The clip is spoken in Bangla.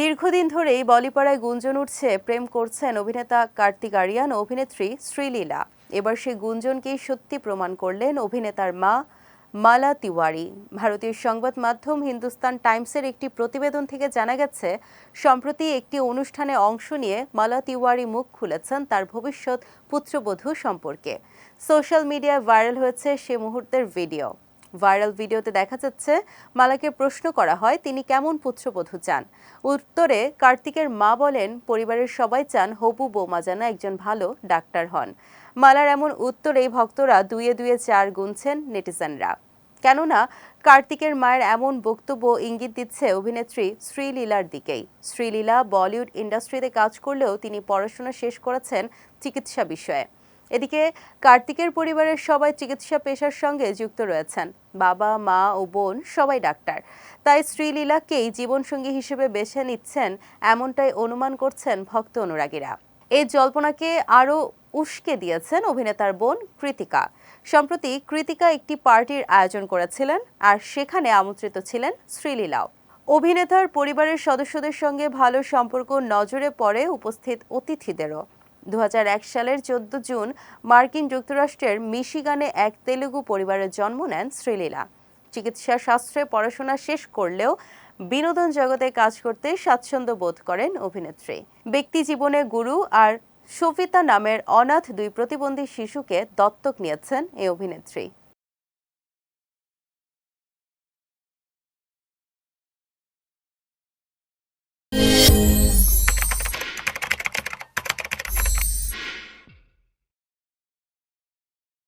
দীর্ঘদিন ধরেই বলিপাড়ায় গুঞ্জন উঠছে, প্রেম করছেন অভিনেতা কার্তিক আরিয়ান ও অভিনেত্রী শ্রীলীলা। এবার সেই গুঞ্জনকেই সত্যি প্রমাণ করলেন অভিনেতার মা মালা তিওয়ারি। ভারতীয় সংবাদ মাধ্যম হিন্দুস্তান টাইমসের একটি প্রতিবেদন থেকে জানা গেছে, সম্প্রতি একটি অনুষ্ঠানে অংশ নিয়ে মালা তিওয়ারি মুখ খুলেছেন তার ভবিষ্যৎ পুত্রবধূ সম্পর্কে। সোশ্যাল মিডিয়ায় ভাইরাল হয়েছে সে মুহূর্তের ভিডিও। ভাইরাল ভিডিওতে দেখা যাচ্ছে, মালাকে প্রশ্ন করা হয়, তিনি কেমন পুত্রবধূ চান? উত্তরে, কার্তিকের মা বলেন, পরিবারের সবাই চান হবু বৌমা যেন একজন ভালো ডাক্তার হন। মালার এমন উত্তরেই ভক্তরা দুয়ে দুয়ে চার গুনছেন নেটিজেনরা। কেননা, কার্তিকের মায়ের এমন বক্তব্য ইঙ্গিত দিচ্ছে অভিনেত্রী শ্রীলীলার দিকেই। শ্রীলীলা বলিউড ইন্ডাস্ট্রিতে কাজ করলেও তিনি পড়াশোনা শেষ করেছেন চিকিৎসা বিষয়ে। এদিকে কার্তিকের পরিবারের সবাই চিকিৎসা পেশার সঙ্গে যুক্ত রয়েছেন। বাবা, মা ও বোন সবাই ডাক্তার। তাই শ্রীলীলাকেই জীবনসঙ্গী হিসেবে বেছে নিচ্ছেন এমনটাই অনুমান করছেন ভক্ত অনুরাগীরা। এই জল্পনাকে আরও উস্কে দিয়েছেন অভিনেতার বোন কৃতিকা। সম্প্রতি কৃতিকা একটি পার্টির আয়োজন করেছিলেন আর সেখানে আমন্ত্রিত ছিলেন শ্রীলীলাও। অভিনেতার পরিবারের সদস্যদের সঙ্গে ভালো সম্পর্ক নজরে পড়ে উপস্থিত অতিথিদেরও। দু হাজার এক সালের চোদ্দ জুন মার্কিন যুক্তরাষ্ট্রের মিশিগানে এক তেলুগু পরিবারে জন্ম নেন শ্রীলীলা। চিকিৎসা শাস্ত্রে পড়াশোনা শেষ করলেও বিনোদন জগতে কাজ করতে স্বাচ্ছন্দ্য বোধ করেন অভিনেত্রী। ব্যক্তি জীবনে গুরু আর সফিতা নামের অনাথ দুই প্রতিবন্ধী শিশুকে দত্তক নিয়েছেন এই অভিনেত্রী।